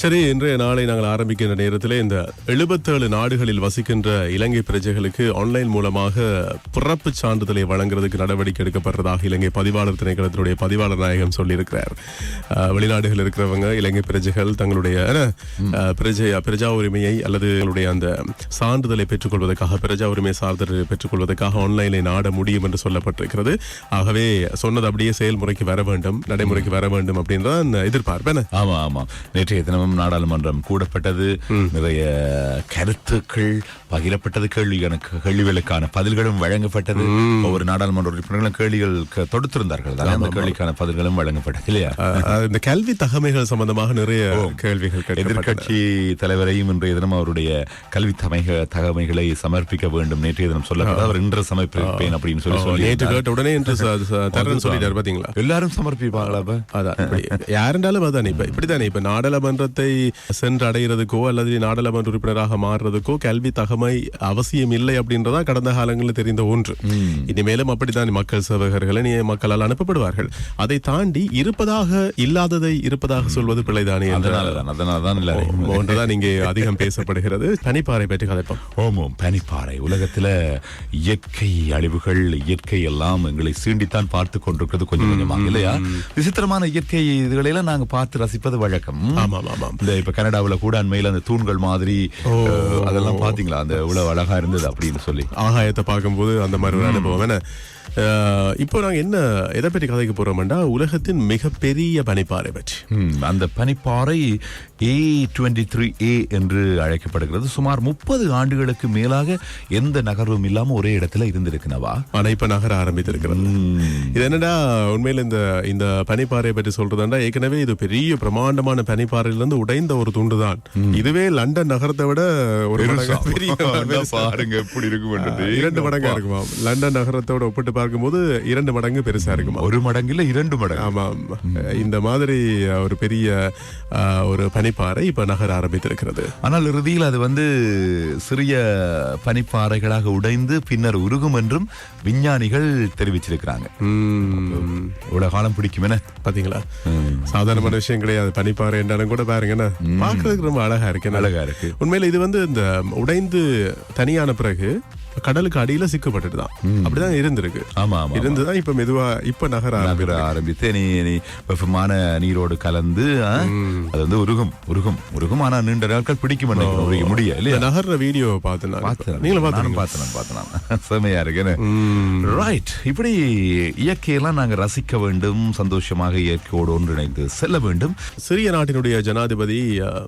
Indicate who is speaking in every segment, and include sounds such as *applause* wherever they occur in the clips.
Speaker 1: சரி இன்றைய நாளை நாங்கள் ஆரம்பிக்கின்ற நேரத்தில் இந்த எழுபத்தேழு நாடுகளில் வசிக்கின்ற இலங்கை பிரஜைகளுக்கு ஆன்லைன் மூலமாக பிறப்பு சான்றிதழை வழங்குறதுக்கு நடவடிக்கை எடுக்கப்படுறதாக இலங்கை பதிவாளர் திணைக்களத்தினுடைய பதிவாளர் நாயகம் சொல்லியிருக்கிறார். வெளிநாடுகள் வெளிநாடுகளில் இருக்கிறவங்க இலங்கை பிரஜைகள் தங்களுடைய பிரஜை பிரஜா உரிமையை அல்லது தங்களுடைய அந்த சான்றிதழை பெற்றுக்கொள்வதற்காக பிரஜா உரிமை சான்றிதழை பெற்றுக்கொள்வதற்காக ஆன்லைனை நாட முடியும் என்று சொல்லப்பட்டிருக்கிறது. ஆகவே சொன்னது அப்படியே செயல்முறைக்கு வர வேண்டும் நடைமுறைக்கு வர வேண்டும் அப்படின்றதான் எதிர்பார்ப்பேன் ஆமாம்
Speaker 2: ஆமா ஆமா. நேற்றைய தினமும் நாடாளுமன்றம் கூடப்பட்டது. நிறைய கருத்துக்கள் பகிரப்பட்டது கேள்வியான கேள்விகளுக்கான பதில்களும் வழங்கப்பட்டது. ஒவ்வொரு நாடாளுமன்ற உறுப்பினர்களும் கேள்விகள் தொடுத்திருந்தார்கள்? அந்த கேள்விக்கான பதில்களும் வழங்கப்பட்டது இல்லையா?
Speaker 1: இந்த கல்வி தகமைகள் சம்பந்தமாக நிறைய கேள்விகள்.
Speaker 2: எதிர்கட்சி தலைவரையும் இன்றைய தினம் அவருடைய கல்வி தமைக தகமைகளை சமர்ப்பிக்க வேண்டும். நேற்றைய தினம் சொல்லப்பட்டது. அவர் இன்று சமர்ப்பிப்பேன் அப்படின்னு சொல்லி சொல்லி
Speaker 1: நேற்று கேட்ட உடனே இன்று தரேன்னு சொல்லிட்டாரு பாத்தீங்களா?
Speaker 2: எல்லாரும் சமர்ப்பிப்பாங்களா?
Speaker 1: அதான் யாருண்டாலும் அதானே இப்ப இப்படித்தானே இப்ப நாடாளுமன்றத்தை சென்று அடைகிறதுக்கோ அல்லது நாடாளுமன்ற உறுப்பினராக மாறுறதுக்கோ கல்வி தகமை அவசியம் இல்லை அப்படின்றதா கடந்த காலங்களில் தெரிந்த ஒன்று. இனிமேலும் அப்படித்தான் மக்கள் சேவகர்கள் மக்களால் அனுப்பப்படுவார்கள். அதை தாண்டி இருப்பதாக இல்லாததை இருப்பதாக சொல்வது பிழைதானே ஒன்றுதான் இங்கே அதிகம் பேசப்படுகிறது. பனிப்பாறை பற்றி கதைப்போம்.
Speaker 2: ஓமோம் பனிப்பாறை. உலகத்துல இயற்கை அழிவுகள் இயற்கை எல்லாம் எங்களை சீண்டித்தான் பார்த்து கொண்டிருக்கிறது கொஞ்சம் கொஞ்சமாக இல்லையா? விசித்திரமான இயற்கை இதுகளெல்லாம் நாங்க பார்த்து ரசிப்பது வழக்கம்.
Speaker 1: ஆமாம் ஆமாம்
Speaker 2: இந்த இப்ப கனடாவுல கூட அண்மையில அந்த தூண்கள் மாதிரி அதெல்லாம் பாத்தீங்களா? அந்த இவ்வளவு அழகா இருந்தது அப்படின்னு சொல்லி.
Speaker 1: ஆகாயத்தை பார்க்கும்போது அந்த மாதிரி ஒரு அனுபவம். என்ன இப்போ நாங்க என்ன எதை பற்றி கதைக்க போறோம்டா உலகத்தின் மிகப்பெரிய பனிப்பாறை பற்றி.
Speaker 2: அந்த பனிப்பாறை ஏ டுவெண்ட்டி த்ரீ ஏ என்று அழைக்கப்படுகிறது. சுமார் முப்பது ஆண்டுகளுக்கு மேலாக எந்த நகர்வும் இல்லாம ஒரே இடத்துல இருந்திருக்குனவா?
Speaker 1: ஆனா இப்ப நகர ஆரம்பித்திருக்கிறது. இது என்னடா உண்மையில இந்த இந்த பனிப்பாறை பற்றி சொல்றதாண்டா ஏற்கனவே இது பெரிய பிரமாண்டமான பனிப்பாறையில இருந்து உடைந்த ஒரு துண்டு தான் இதுவே லண்டன் நகரத்தை விட ஒரு பெரிய.
Speaker 2: பாருங்க எப்படி இருக்கு
Speaker 1: இரண்டு மடங்கா இருக்குமா? லண்டன் நகரத்தோட ஒப்பிட்டு பார்க்கும்போது இரண்டு மடங்கு பெருசா இருக்குமா?
Speaker 2: ஒரு மடங்கு இல்ல இரண்டு மடங்கு.
Speaker 1: ஆமாம். இந்த மாதிரி ஒரு பெரிய ஒரு பனிப்பாறை இப்ப நகர ஆரம்பித்திருக்கிறது.
Speaker 2: ஆனால் இறுதியில் அது வந்து சிறிய பனிப்பாறைகளாக உடைந்து பின்னர் உருகும் என்றும் விஞ்ஞானிகள் தெரிவிச்சிருக்கிறாங்க. இவ்வளவு காலம் பிடிக்கும் என
Speaker 1: பாத்தீங்களா? சாதாரணமான விஷயம் கிடையாது. பனிப்பாறை என்றாலும் கூட பாருங்க என்ன? பார்க்கிறதுக்கு ரொம்ப அழகா இருக்கு?
Speaker 2: அழகா இருக்கு.
Speaker 1: உண்மையில இது வந்து இந்த உடைந்து தனியான பிறகு கடலுக்கு அடியில சிக்கப்பட்டுதான் அப்படிதான் இருந்திருக்கு.
Speaker 2: ஆமா ஆமா
Speaker 1: இருந்துதான் இப்ப மெதுவா இப்ப நகர
Speaker 2: நகர ஆரம்பித்து நீ நீ வெப்பமான நீரோடு கலந்து அது வந்து உருகும் உருகும் உருகும். ஆனா நீண்ட நாட்கள் பிடிக்கும் உருகி முடிய இல்லையா?
Speaker 1: நகர்ற வீடியோ பார்த்தேன்.
Speaker 2: பார்த்தேன்.
Speaker 1: நீங்களும் பாத்தீங்க
Speaker 2: பார்த்தேன் பார்த்தேன் *laughs* செமையா இருக்கு ரைட் இப்படி இயற்கையெல்லாம் நாங்க ரசிக்க வேண்டும் சந்தோஷமாக இயற்கையோடு ஒன்றிணைந்து செல்ல வேண்டும்.
Speaker 1: சிறிய நாட்டினுடைய ஜனாதிபதி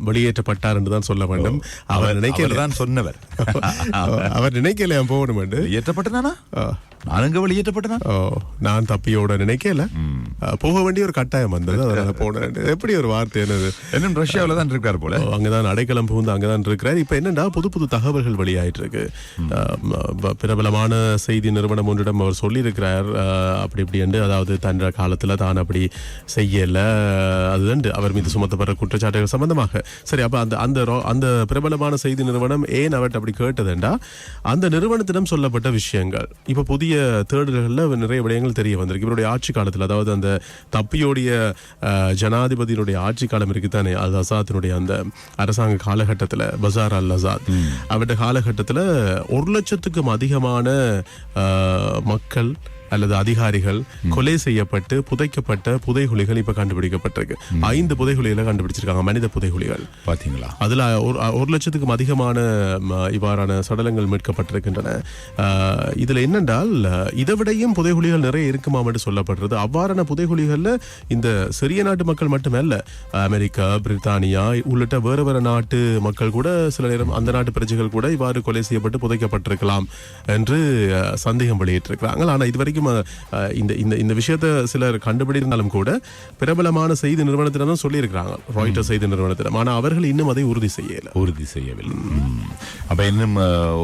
Speaker 1: வெளியேற்றப்பட்டார் என்று தான் சொல்ல வேண்டும். அவர் நினைக்கல.
Speaker 2: தான் சொன்னவர். *laughs*
Speaker 1: அவர் நினைக்கல. போகணும் என்று
Speaker 2: ஏற்றப்பட்டனானா
Speaker 1: அஹ்,
Speaker 2: நானுங்க வெளியேற்றப்பட்டனா
Speaker 1: ஓ, நான் தப்பியோட நினைக்கல. அஹ், போக வேண்டிய ஒரு கட்டாயம் வந்தது. அதனால போனேன் எப்படி ஒரு வார்த்தை என்னது?
Speaker 2: இன்னும் ரஷ்யாவில தான் இருக்காரு போல.
Speaker 1: அங்கதான் அடைக்கலம் புகுந்து அங்கதான் இருக்கிறார். இப்ப என்னடா புது புது தகவல்கள் வெளியாயிட்டு இருக்கு பிரபலமான செய்தி நிறுவனம் ஒன்றிடம் அவர் சொல்லியிருக்கிறார். அப்படி இப்படி என்று அதாவது தன் காலத்துல தான் அப்படி செய்யல. அதுதான் அவர் மீது சுமத்தப்படுற குற்றச்சாட்டுகள் சம்பந்தமாக. சரி அப்ப அந்த அந்த அந்த பிரபலமான செய்தி நிறுவனம் ஏன் அவர்கிட்ட அப்படி கேட்டதுண்டா அந்த நிறுவனத்திடம் சொல்லப்பட்ட விஷயங்கள். இப்ப புதிய தேடல்கள்ல நிறைய விடயங்கள் தெரிய வந்திருக்கு. இவருடைய ஆட்சி காலத்துல அதாவது அந்த தப்பியோடைய அஹ், ஜனாதிபதியினுடைய ஆட்சி காலம் இருக்குதானே அது அசாத்தினுடைய அந்த அரசாங்க காலகட்டத்துல பசார் அல் அசாத். அவருடைய காலகட்டத்துல ஒரு லட்சத்துக்கும் அதிகமான மக்கள் அல்லது அதிகாரிகள் கொலை செய்யப்பட்டு புதைக்கப்பட்ட புதைகுழிகள் இப்ப கண்டுபிடிக்கப்பட்டிருக்கு. ஐந்து புதைகுழிகளை கண்டுபிடிச்சிருக்காங்க மனித புதைகுழிகள்.
Speaker 2: பாத்தீங்களா?
Speaker 1: அதுல ஒரு லட்சத்துக்கும் அதிகமான இவ்வாறான சடலங்கள் மீட்கப்பட்டிருக்கின்றன. இதுல என்னென்றால் இதை விடையும் புதைகுழிகள் நிறைய இருக்குமாம் என்று சொல்லப்படுறது. அவ்வாறான புதைகுழிகள்ல இந்த சிறிய நாட்டு மக்கள் மட்டுமல்ல அமெரிக்கா பிரித்தானியா உள்ளிட்ட வேறு வேறு நாட்டு மக்கள் கூட சில நேரம் அந்த நாட்டு பிரஜைகள் கூட இவ்வாறு கொலை செய்யப்பட்டு புதைக்கப்பட்டிருக்கலாம் என்று சந்தேகம் வெளியிட்டிருக்கிறாங்க ஆனா இது அஹ், இந்த இந்த இந்த விஷயத்தை சிலர் கண்டுபிடித்தாலும் கூட பிரபலமான செய்தி நிறுவனத்திடம் தான் சொல்லியிருக்கிறாங்க. ராய்டர் செய்தி நிறுவனத்திடம். ஆனா அவர்கள் இன்னும் அதை உறுதி செய்யல.
Speaker 2: உறுதி செய்யவில்லை. அப்ப இன்னும்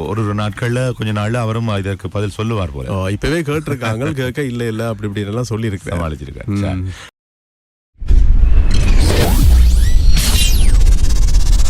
Speaker 2: ஒரு ஒரு நாட்கள்ல கொஞ்ச நாள்ல அவரும் இதற்கு பதில் சொல்லுவார் போல.
Speaker 1: இப்பவே கேட்டிருக்காங்க. கேட்க இல்ல இல்ல அப்படி இப்படி எல்லாம் சொல்லி
Speaker 2: சரி.